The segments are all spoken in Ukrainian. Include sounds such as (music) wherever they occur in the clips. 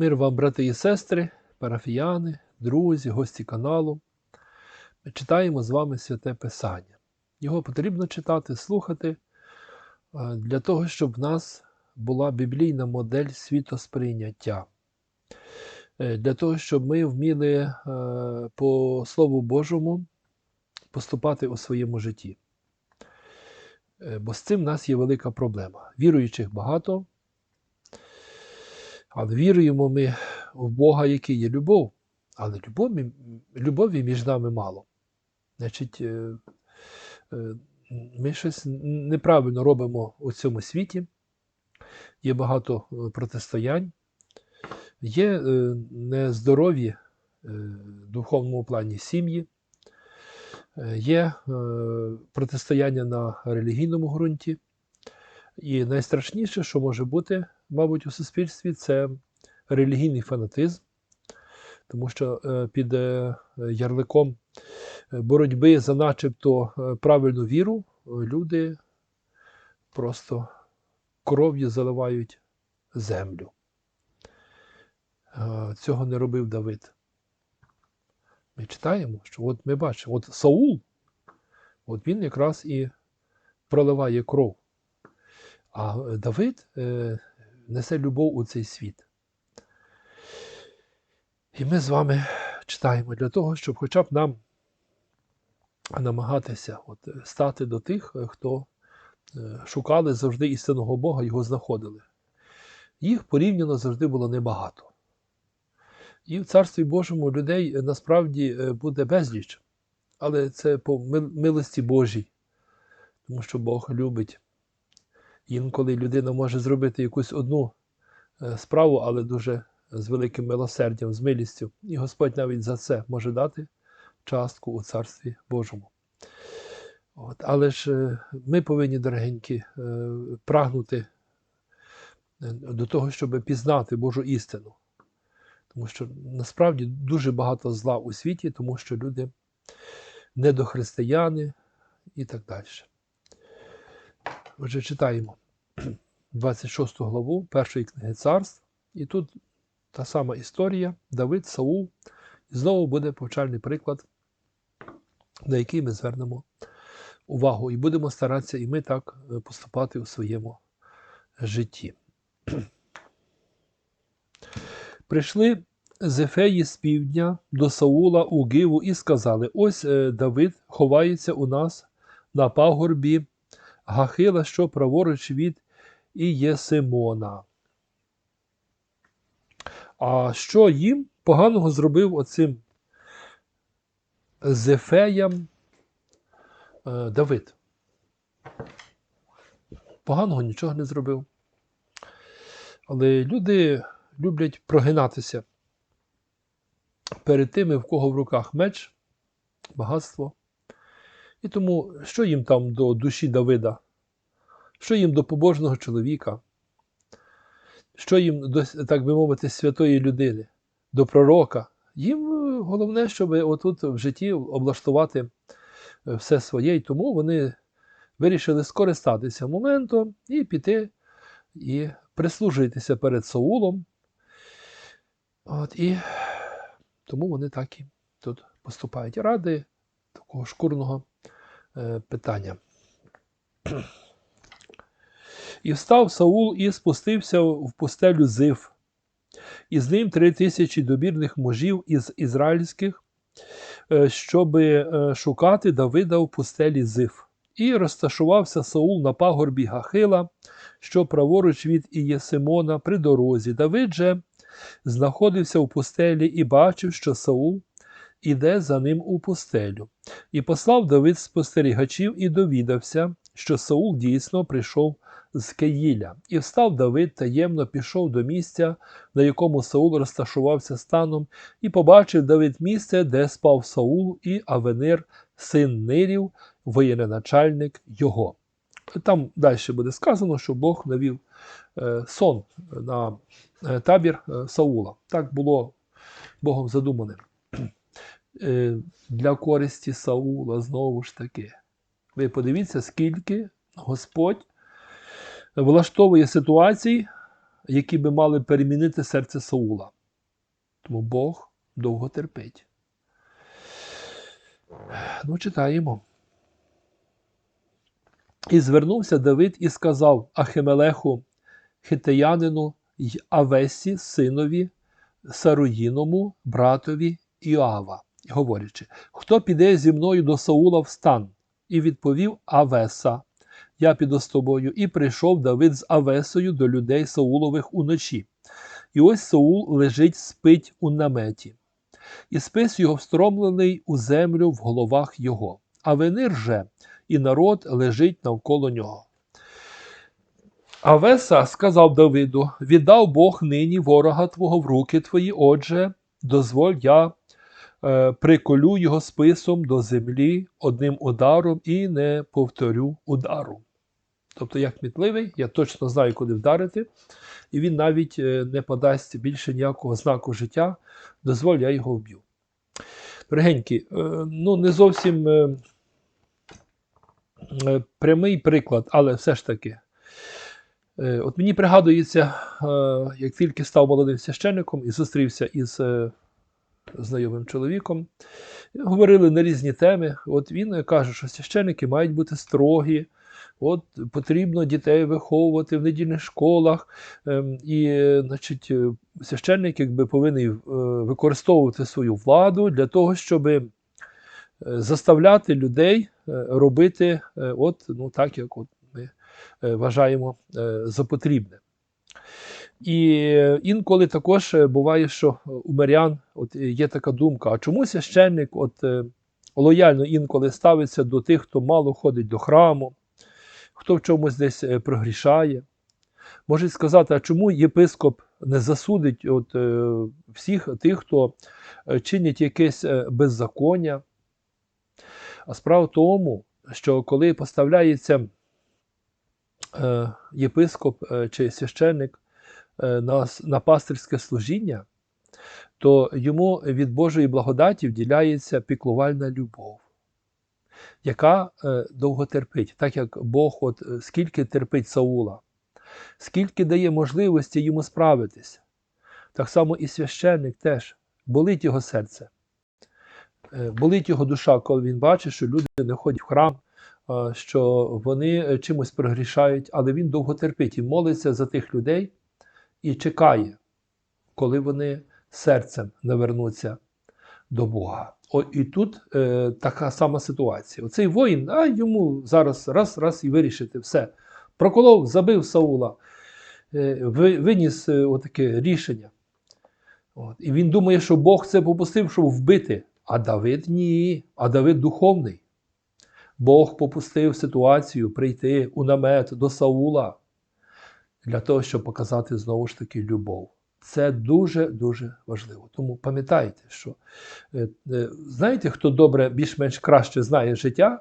Мир вам, брати і сестри, парафіяни, друзі, гості каналу. Ми читаємо з вами святе Писання. Його потрібно читати, слухати для того, щоб в нас була біблійна модель світосприйняття. Е, Для того, щоб ми вміли е, по Слову Божому поступати у своєму житті. Е, Бо з цим в нас є велика проблема. Віруючих багато, але віруємо ми в Бога, який є любов, але любові, любові між нами мало. Значить, е, е, ми щось неправильно робимо у цьому світі. Є багато е, протистоянь, є нездорові в духовному плані сім'ї, є протистояння на релігійному ґрунті. І найстрашніше, що може бути, мабуть, у суспільстві, це релігійний фанатизм, тому що е, під е, ярликом е, боротьби за начебто правильну віру люди просто кров'ю заливають землю. Цього не робив Давид. Ми читаємо, що от ми бачимо, от Саул, от він якраз і проливає кров. А Давид несе любов у цей світ. І ми з вами читаємо для того, щоб хоча б нам намагатися от, стати до тих, хто е, шукали завжди істинного Бога, його знаходили. Їх порівняно завжди було небагато. І в Царстві Божому людей е, насправді е, буде безліч, але це по милості Божій, тому що Бог любить. Інколи людина може зробити якусь одну е, справу, але дуже з великим милосердям, з милістю. І Господь навіть за це може дати частку у Царстві Божому. От. Але ж е, ми повинні, дорогенькі, е, прагнути до того, щоб пізнати Божу істину. Тому що насправді дуже багато зла у світі, тому що люди недохристияни і так далі. Отже, читаємо 26 главу першої книги царств, і тут та сама історія. Давид, Саул, і знову буде повчальний приклад, на який ми звернемо увагу. І будемо старатися і ми так е, поступати у своєму житті. (clears throat) Прийшли з Ефеї з півдня до Саула у Гиву і сказали: Ось е, Давид ховається у нас на пагорбі Гахила, що праворуч від Ієсимона. А що їм поганого зробив оцим Зефеям е, Давид? Поганого нічого не зробив. Але люди люблять прогинатися перед тими, в кого в руках меч, багатство. І тому, що їм там до душі Давида? Що їм до побожного чоловіка? Що їм до, так би мовити, святої людини, до пророка? Їм е, головне, щоб отут в житті облаштувати е, все своє, і тому вони вирішили скористатися моментом і піти і прислужитися перед Саулом. От, і тому вони так і тут поступають ради такого шкурного е, питання. І встав Саул і спустився в пустелю Зив, і з ним три тисячі добірних мужів із ізраїльських, е, щоб шукати Давида в пустелі Зив. І розташувався Саул на пагорбі Гахила, що праворуч від Ієсимона при дорозі. Давид же знаходився у пустелі і бачив, що Саул іде за ним у пустелю. І послав Давид спостерігачів і довідався, що Саул дійсно прийшов з Кеїля. І встав Давид таємно пішов до місця, на якому Саул розташувався станом, і побачив Давид місце, де спав Саул і Авенир, син Нирів, воєначальник його. Там далі буде сказано, що Бог навів е, сон на е, табір е, Саула. Так було Богом задумане. (clears throat) Е, для користі Саула знову ж таки. Ви подивіться, скільки Господь влаштовує ситуацій які би мали перемінити серце Саула. Тому Бог довго терпить. Ну, читаємо. І звернувся Давид і сказав Ахимелеху, хитеянину й Авесі, синові, Саруїному, братові Іоава, говорячи, хто піде зі мною до Саула в стан? І відповів Авеса, я піду з тобою. І прийшов Давид з Авесою до людей Саулових уночі. І ось Саул лежить, спить у наметі, і спис його встромлений у землю в головах його, а вини рже, і народ лежить навколо нього. Авеса сказав Давиду: Віддав Бог нині ворога твого в руки твої, отже, дозволь я е, приколю його списом до землі одним ударом і не повторю удару. Тобто, як мітливий, я точно знаю, куди вдарити, і він навіть е, не подасть більше ніякого знаку життя, дозволь, я його вб'ю. Дорогенькі, е, ну не зовсім е, прямий приклад, але все ж таки. От мені пригадується, як тільки став молодим священником і зустрівся із знайомим чоловіком, говорили на різні теми. От він каже, що священники мають бути строгі, от потрібно дітей виховувати в недільних школах. ем, І, е, значить, е, священник якби повинен е, використовувати свою владу для того, щоб заставляти людей робити от, ну, так, як от ми вважаємо за потрібне. І інколи також буває, що у мирян от є така думка: а чому священник от, лояльно інколи ставиться до тих, хто мало ходить до храму, хто в чомусь десь е, прогрішає? Можуть сказати, а чому єпископ не засудить от, е, всіх тих, хто е, чинить якесь беззаконня? А справа в тому, що коли поставляється єпископ чи священник на, на пастирське служіння, то йому від Божої благодаті вділяється піклувальна любов, яка е, довго терпить, так як Бог, от е, скільки терпить Саула, скільки дає можливості йому справитись. Так само і священник теж болить його серце. Е, Болить його душа, коли він бачить, що люди не ходять в храм, що вони чимось прогрішають, але він довго терпить і молиться за тих людей і чекає, коли вони серцем навернуться до Бога. О, і тут е, така сама ситуація. Оцей воїн, а йому зараз раз, раз і вирішити все. Проколов, забив Саула, е, ви- виніс е, отаке рішення. От. І він думає, що Бог це попустив, щоб вбити. А Давид ні. А Давид духовний. Бог попустив ситуацію прийти у намет до Саула для того, щоб показати знову ж таки любов. Це дуже-дуже важливо. Тому пам'ятайте, що е, е, знаєте, хто добре, більш-менш краще знає життя,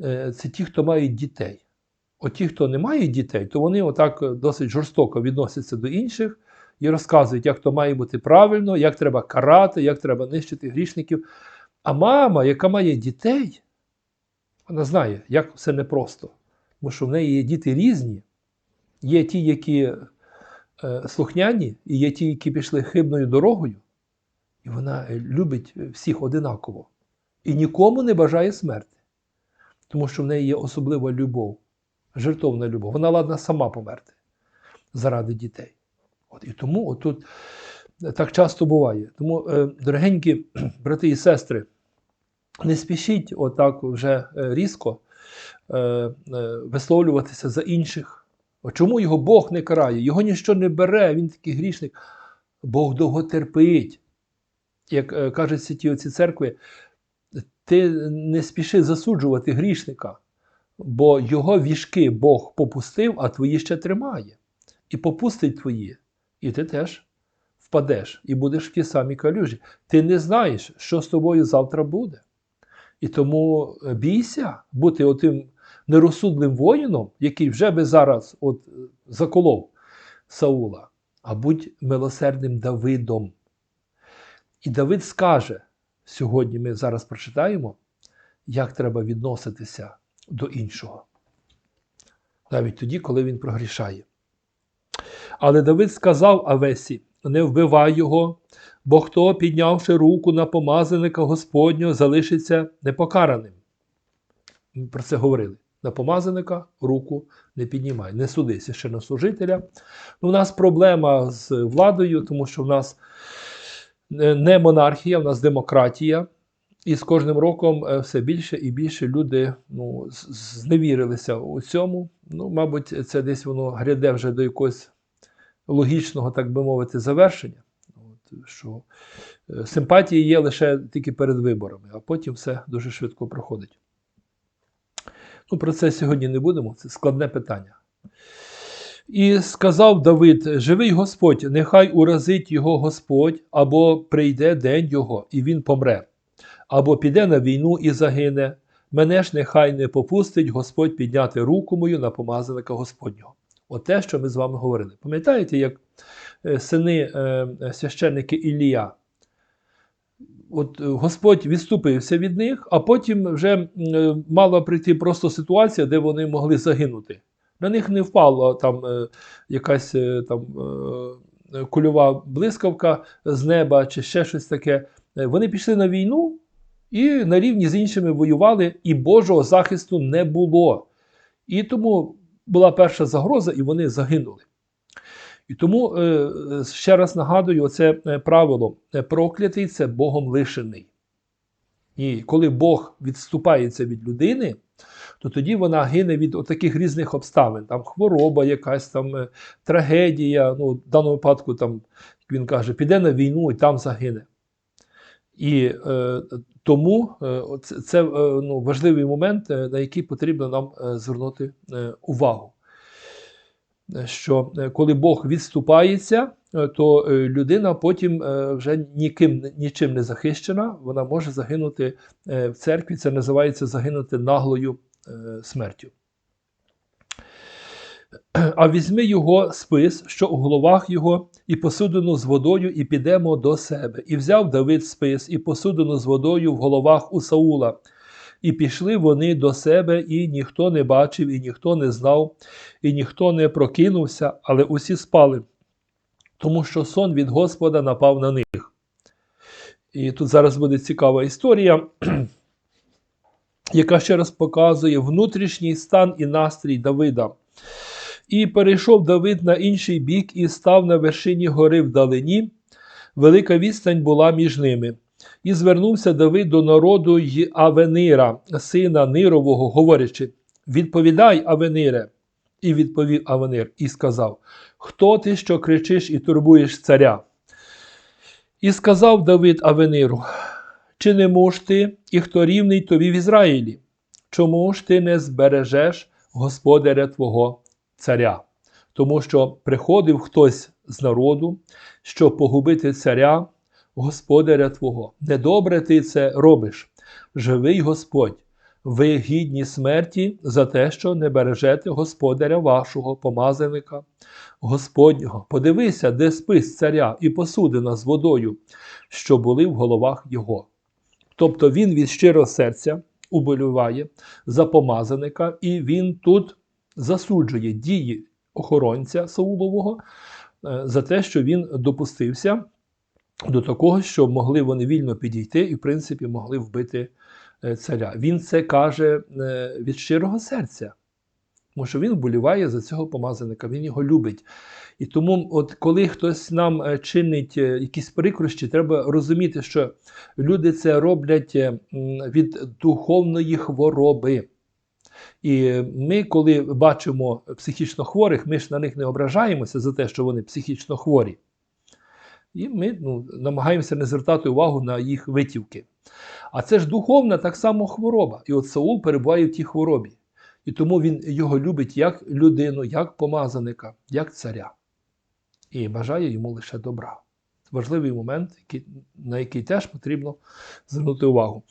Е, це ті, хто мають дітей. От ті, хто не має дітей, то вони отак досить жорстоко відносяться до інших і розказують, як то має бути правильно, як треба карати, як треба нищити грішників. А мама, яка має дітей, вона знає, як все непросто. Тому що в неї є діти різні, є ті, які слухняні, і є ті, які пішли хибною дорогою. І вона е, любить всіх одинаково. І нікому не бажає смерти. Тому що в неї є особлива любов, жертовна любов. Вона ладна сама померти заради дітей. От, і тому отут так часто буває. Тому, е, дорогенькі (clears throat) брати і сестри, не спішіть отак вже е, різко е, е, висловлюватися за інших. Чому його Бог не карає? Його ніщо не бере, він такий грішник. Бог довго терпить. Як е, кажуть святі оці церкви, ти не спіши засуджувати грішника, бо його вішки Бог попустив, а твої ще тримає. І попустить твої. І ти теж впадеш і будеш в ті самі калюжі. Ти не знаєш, що з тобою завтра буде. І тому е, бійся бути отим нерозсудлим воїном, який вже би зараз от е, заколов Саула, а будь милосердним Давидом. І Давид скаже, сьогодні ми зараз прочитаємо, як треба відноситися до іншого. Навіть тоді, коли він прогрішає. Але Давид сказав Авесі: не вбивай його, бо хто, піднявши руку на помазаника Господнього, залишиться непокараним. Ми про це говорили. На помазаника руку не піднімай, не суди священнослужителя. Ну, у нас проблема з владою, тому що в нас е, не монархія, в нас демократія. І з кожним роком е, все більше і більше люди ну, зневірилися у цьому. Ну, мабуть, це десь воно гряде вже до якогось логічного, так би мовити, завершення. От, що е, симпатії є лише тільки перед виборами, а потім все дуже швидко проходить. Ну, про це сьогодні не будемо, це складне питання. І сказав Давид: Живий Господь, нехай уразить його Господь, або прийде день його, і він помре, або піде на війну і загине. Мене ж нехай не попустить Господь підняти руку мою на помазаника Господнього. От те, що ми з вами говорили. Пам'ятаєте, як е, сини е, священники Ілія? От е, Господь відступився від них, а потім вже е, мала прийти просто ситуація, де вони могли загинути. На них не впала там е, якась там кульова блискавка з неба чи ще щось таке. Вони пішли на війну і на рівні з іншими воювали, і Божого захисту не було. І тому була перша загроза, і вони загинули. І тому е, е, ще раз нагадую, оце е, правило: проклятий це Богом лишений. І коли Бог відступається від людини, то тоді вона гине від таких різних обставин. Там хвороба, якась там трагедія. Ну, в даному випадку, там, як він каже, піде на війну і там загине. І е, тому це, це ну, важливий момент, на який потрібно нам звернути увагу. Е, Що е, коли Бог відступається, е, то людина потім вже ніким, нічим не захищена, вона може загинути в церкві. Це називається загинути наглою смертю. А візьми його спис, що у головах його, і посудину з водою, і підемо до себе. І взяв Давид спис, і посудину з водою в головах у Саула. І пішли вони до себе, і ніхто не бачив, і ніхто не знав, і ніхто не прокинувся, але усі спали, тому що сон від Господа напав на них. І тут зараз буде цікава історія, (clears throat) яка ще раз показує внутрішній стан і настрій Давида. І перейшов Давид на інший бік і став на вершині гори вдалині. Велика відстань була між ними. І звернувся Давид до народу й Авенира, сина Нирового, говорячи: Відповідай, Авенире. І відповів Авенир і сказав: Хто ти, що кричиш і турбуєш царя? І сказав Давид Авениру: Чи не муж ти, і хто рівний тобі в Ізраїлі? Чому ж ти не збережеш господаря твого царя? Тому що приходив хтось з народу, щоб погубити царя, господаря твого. Недобре ти це робиш. Живий Господь, ви гідні смерті за те, що не бережете господаря вашого, помазаника Господнього. Подивися, де спис царя і посудина з водою, що були в головах його. Тобто він від щирого серця уболіває за помазаника, і він тут засуджує дії охоронця Саулового е, за те, що він допустився до такого, що могли вони вільно підійти і, в принципі, могли вбити е, царя. Він це каже е, від щирого серця, тому що він вболіває за цього помазаника, він його любить. І тому, от коли хтось нам е, чинить якісь прикрощі, треба розуміти, що люди це роблять від духовної хвороби. І ми, коли бачимо психічно хворих, ми ж на них не ображаємося за те, що вони психічно хворі. І ми ну, намагаємося не звертати увагу на їх витівки. А це ж духовна так само хвороба. І от Саул перебуває в тій хворобі. І тому він його любить як людину, як помазаника, як царя. І бажає йому лише добра. Важливий момент, на який теж потрібно звернути увагу.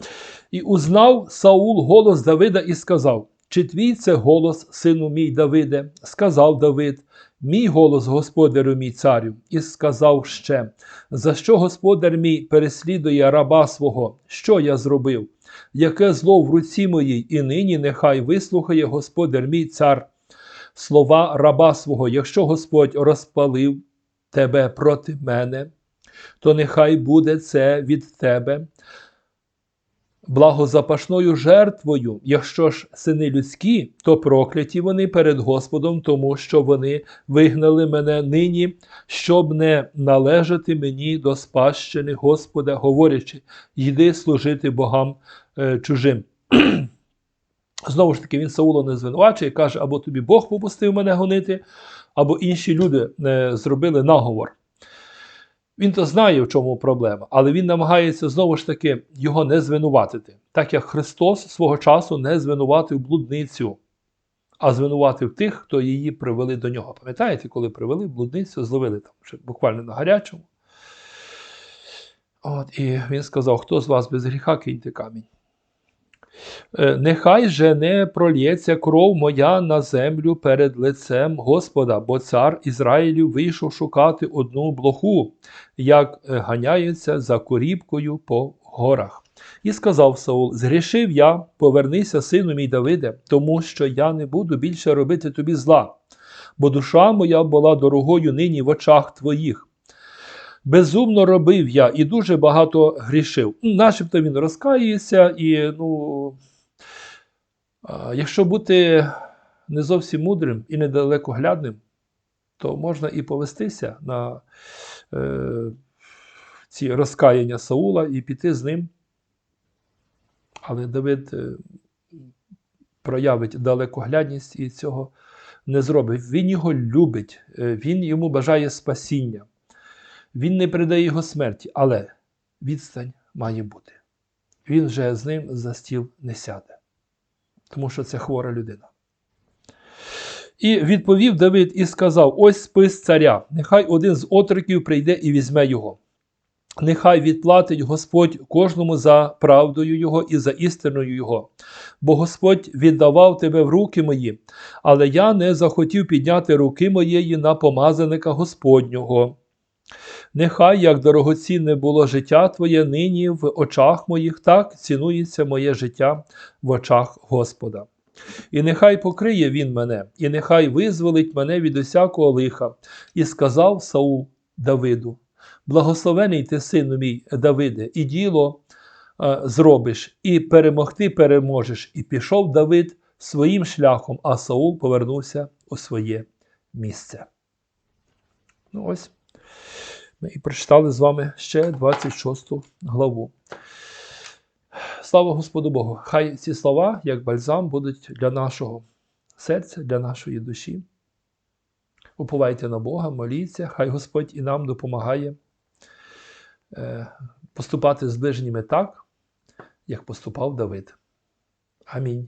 І узнав Саул голос Давида і сказав: Чи твій це голос, сину мій Давиде? Сказав Давид, мій голос, господарю мій царю, і сказав ще: За що господар мій переслідує раба свого? Що я зробив? Яке зло в руці моїй, і нині нехай вислухає господар мій цар. слова раба свого, якщо Господь розпалив тебе проти мене, то нехай буде це від тебе благозапашною жертвою. Якщо ж сини людські, то прокляті вони перед Господом, тому що вони вигнали мене нині, щоб не належати мені до спадщини Господа, говорячи, йди служити богам е, чужим. (clears throat) Знову ж таки, він Саула не звинувачує, каже, або тобі Бог попустив мене гонити, або інші люди е, зробили наговор. Він то знає, в чому проблема, але він намагається знову ж таки його не звинуватити, так як Христос свого часу не звинуватив блудницю, а звинуватив тих, хто її привели до нього. Пам'ятаєте, коли привели блудницю, зловили там буквально на гарячому. От, І він сказав: хто з вас без гріха киньте камінь. Е, Нехай же не прольється кров моя на землю перед лицем Господа, бо цар Ізраїлю вийшов шукати одну блоху, як е, ганяється за корібкою по горах. І сказав Саул: Згрішив я, повернися, сину мій Давиде, тому що я не буду більше робити тобі зла, бо душа моя була дорогою нині в очах твоїх. Безумно робив я і дуже багато грішив. Начебто він розкається, і ну, якщо бути не зовсім мудрим і недалекоглядним, то можна і повестися на е, ці розкаяння Саула і піти з ним. Але Давид е, проявить далекоглядність і цього не зробить. Він його любить, е, він йому бажає спасіння. Він не передає його смерті, але відстань має бути. Він вже з ним за стіл не сяде, тому що це хвора людина. І відповів Давид і сказав: Ось спис царя, нехай один з отроків прийде і візьме його. Нехай відплатить Господь кожному за правдою Його і за істиною Його. Бо Господь віддавав тебе в руки мої, але я не захотів підняти руки моєї на помазаника Господнього. Нехай як дорогоцінне було життя Твоє нині в очах моїх, так цінується моє життя в очах Господа. І нехай покриє він мене, і нехай визволить мене від усякого лиха. І сказав Саул Давиду: Благословений ти, сину мій Давиде, і діло е, зробиш, і перемогти переможеш. І пішов Давид своїм шляхом, а Саул повернувся у своє місце. Ну ось. Ми і прочитали з вами ще 26 главу. Слава Господу Богу! Хай ці слова, як бальзам, будуть для нашого серця, для нашої душі. Уповайте на Бога, моліться, хай Господь і нам допомагає е, поступати з ближніми так, як поступав Давид. Амінь.